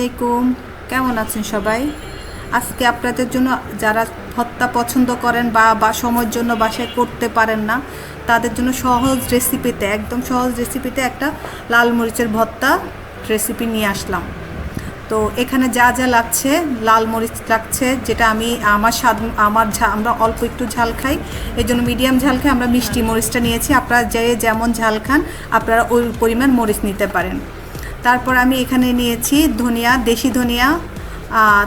আলাইকুম। কেমন আছেন সবাই? আজকে আপনাদের জন্য যারা ভত্তা পছন্দ করেন বা বা সময়ের জন্য বাসায় করতে পারেন না, তাদের জন্য সহজ রেসিপিতে, একদম সহজ রেসিপিতে একটা লাল মরিচের ভর্তা রেসিপি নিয়ে আসলাম। তো এখানে যা যা লাগছে, লাল মরিচ লাগছে, যেটা আমি আমার স্বাদ, আমার আমরা অল্প একটু ঝাল খাই এই জন্য মিডিয়াম ঝাল খাই আমরা মিষ্টি মরিচটা নিয়েছি। আপনারা যে, যেমন ঝাল খান, আপনারা ওই পরিমাণ মরিচ নিতে পারেন। তারপর আমি এখানে নিয়েছি ধনিয়া, দেশি ধনিয়া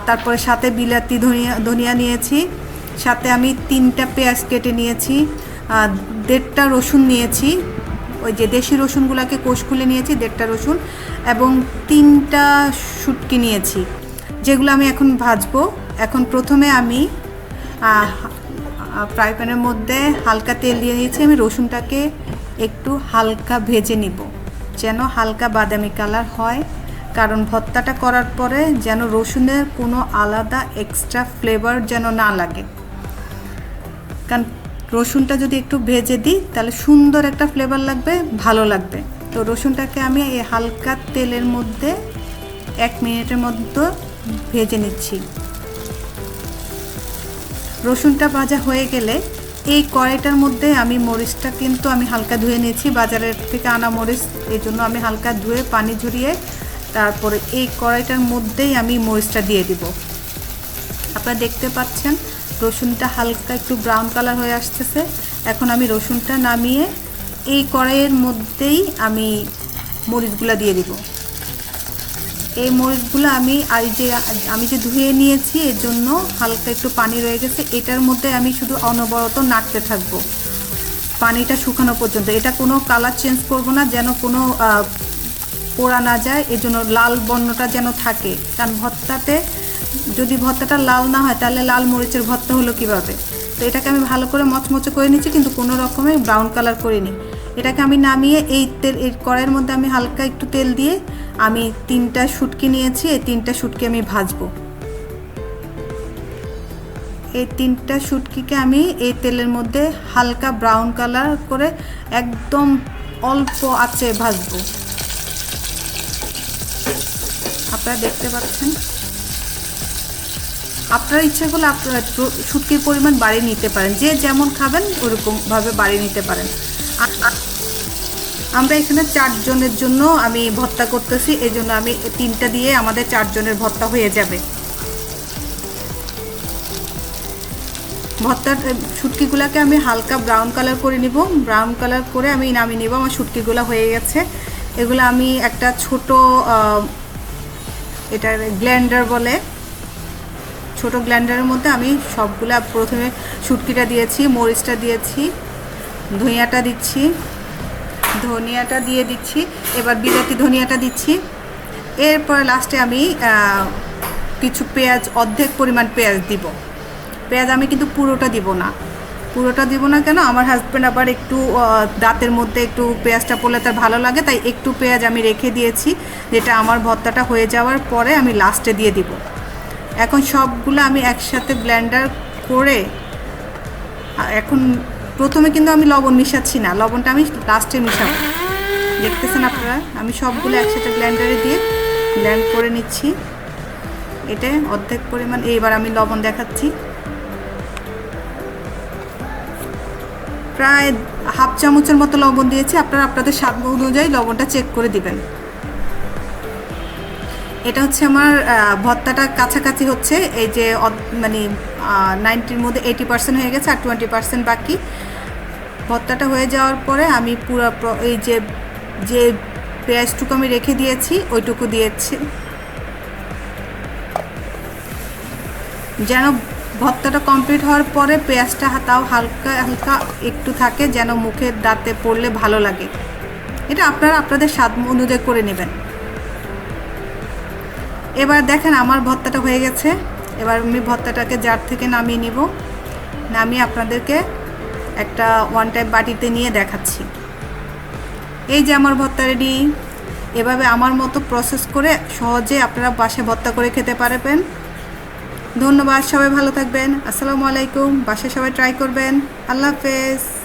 তারপরে সাথে বিলাতি ধনিয়া ধনিয়া নিয়েছি। সাথে আমি তিনটা পেঁয়াজ কেটে নিয়েছি দেড়টা রসুন নিয়েছি, ওই যে দেশি রসুনগুলোকে কোষ খুলে নিয়েছি, দেড়টা রসুন, এবং তিনটা শুটকি নিয়েছি, যেগুলো আমি এখন ভাজবো। এখন প্রথমে আমি ফ্রাই প্যানের মধ্যে হালকা তেল দিয়ে নিয়েছি আমি রসুনটাকে একটু হালকা ভেজে নিব। যেন হালকা বাদামি কালার হয়, কারণ ভর্তাটা করার পরে যেন রসুনের কোনো আলাদা এক্সট্রা ফ্লেভার যেন না লাগে। কারণ রসুনটা যদি একটু ভেজে দিই, তাহলে সুন্দর একটা ফ্লেভার লাগবে, ভালো লাগবে। তো রসুনটাকে আমি এই হালকা তেলের মধ্যে এক মিনিটের মধ্যে ভেজে নিচ্ছি। রসুনটা ভাজা হয়ে গেলে এই কড়াইটার মধ্যে আমি মরিচটা কিন্তু আমি হালকা ধুয়ে নিয়েছি, বাজারের থেকে আনা মরিচ, এই জন্য আমি হালকা ধুয়ে পানি ঝরিয়ে তারপরে এই কড়াইটার মধ্যেই আমি মরিচটা দিয়ে দিব। আপনারা দেখতে পাচ্ছেন রসুনটা হালকা একটু ব্রাউন কালার হয়ে আসতেছে। এখন আমি রসুনটা নামিয়ে এই কড়াইয়ের মধ্যেই আমি মরিচগুলো দিয়ে দিব। এই মরিচগুলো আমি আর যে, আমি যে ধুয়ে নিয়েছি, এর জন্য হালকা একটু পানি রয়ে গেছে। এটার মধ্যে আমি শুধু অনবরত নাড়তে থাকব। পানিটা শুকানো পর্যন্ত। এটা কোনো কালার চেঞ্জ করব না, যেন কোনো পোড়া না যায়। এই জন্য লাল বর্ণটা যেন থাকে। কারণ ভর্তাতে, যদি ভর্তাটা লাল না হয়, তাহলে লাল মরিচের ভর্তা হলো কীভাবে? তো এটাকে আমি ভালো করে মচমচে করে নিচ্ছি, কিন্তু কোনো রকমে ব্রাউন কালার করিনি। এটাকে আমি নামিয়ে এই তেল, এই কড়াইয়ের মধ্যে আমি হালকা একটু তেল দিয়ে আমি তিনটা শুটকি নিয়েছি, এই তিনটা শুটকি আমি ভাজবো। এই তিনটা শুটকিকে আমি এই তেলের মধ্যে হালকা ব্রাউন কালার করে একদম অল্প আঁচে ভাজবো। আপনারা দেখতে পাচ্ছেন? আপনার ইচ্ছা করলে আপনারা শুটকির পরিমাণ বাড়িয়ে নিতে পারেন, যে যেমন খাবেন ওরকমভাবে বাড়িয়ে নিতে পারেন। আমরা এখানে চারজনের জন্য আমি ভর্তা করতেছি এই জন্য আমি তিনটা দিয়ে আমাদের চারজনের ভর্তা হয়ে যাবে। ভর্তার শুটকিগুলোকে আমি হালকা ব্রাউন কালার করে নিব। ব্রাউন কালার করে আমি নামিয়ে নিব আমার শুটকিগুলো হয়ে গেছে। এগুলো আমি একটা ছোট আহ, এটা গ্ল্যান্ডার বলে। ছোট গ্ল্যান্ডারের মধ্যে আমি সবগুলা প্রথমে শুটকিটা দিয়েছি মরিচটা দিয়েছি। ধনিয়াটা দিচ্ছি। ধনিয়াটা দিয়ে দিচ্ছি। এবার বিলাতি ধনিয়াটা দিচ্ছি। এরপর লাস্টে আমি কিছু পেঁয়াজ, অর্ধেক পরিমাণ পেঁয়াজ দিব। পেঁয়াজ আমি কিন্তু পুরোটা দিব না। পুরোটা দিব না কেন? আমার হাজব্যান্ড আবার একটু দাঁতের মধ্যে একটু পেঁয়াজটা পড়লে তার ভালো লাগে, তাই একটু পেঁয়াজ আমি রেখে দিয়েছি, যেটা আমার ভর্তাটা হয়ে যাওয়ার পরে আমি লাস্টে দিয়ে দিব। এখন সবগুলো আমি একসাথে ব্লেন্ডার করে এখন প্রথমে কিন্তু আমি লবণ মিশাচ্ছি না, লবণটা আমি লাস্টে মিশাবো। দেখতেছেন আপনারা, আমি সবগুলো একসাথে ব্লেন্ডারে দিয়ে ব্লেন্ড করে নিচ্ছি। এটা অর্ধেক পরিমাণ এইবার আমি লবণ দেখাচ্ছি। প্রায় হাফ চামচের মতো লবণ দিয়েছি, আপনারা আপনাদের স্বাদ অনুযায়ী লবণটা চেক করে দিবেন। এটা হচ্ছে আমার আহ, ভর্তাটা কাছাকাছি হচ্ছে এই যে মানে নাইনটির মধ্যে এইটি পার্সেন্ট হয়ে গেছে আর টোয়েন্টি পার্সেন্ট বাকি। ভত্তাটা হয়ে যাওয়ার পরে আমি পুরো এই যে যে পেঁয়াজটুকু আমি রেখে দিয়েছি ওইটুকু দিয়েছি। যেন ভর্তাটা কমপ্লিট হওয়ার পরে পেঁয়াজটা তাও হালকা হালকা একটু থাকে যেন মুখের দাঁতে পড়লে ভালো লাগে। এটা আপনারা আপনাদের স্বাদ অনুযায়ী করে নেবেন। এবার দেখেন আমার ভর্তাটা হয়ে গেছে। এবার আমি ভর্তাটাকে জার থেকে নামিয়ে নিব। নামিয়ে আপনাদেরকে একটা ওয়ান টাইপ বাটিতে নিয়ে দেখাচ্ছি। এই যে আমার ভর্তা রেডি এভাবে আমার মতো প্রসেস করে সহজে আপনারা বাসায় ভর্তা করে খেতে পারবেন। ধন্যবাদ, সবাই ভালো থাকবেন। আসসালামু আলাইকুম। বাসায় সবাই ট্রাই করবেন। আল্লাহ হাফেজ।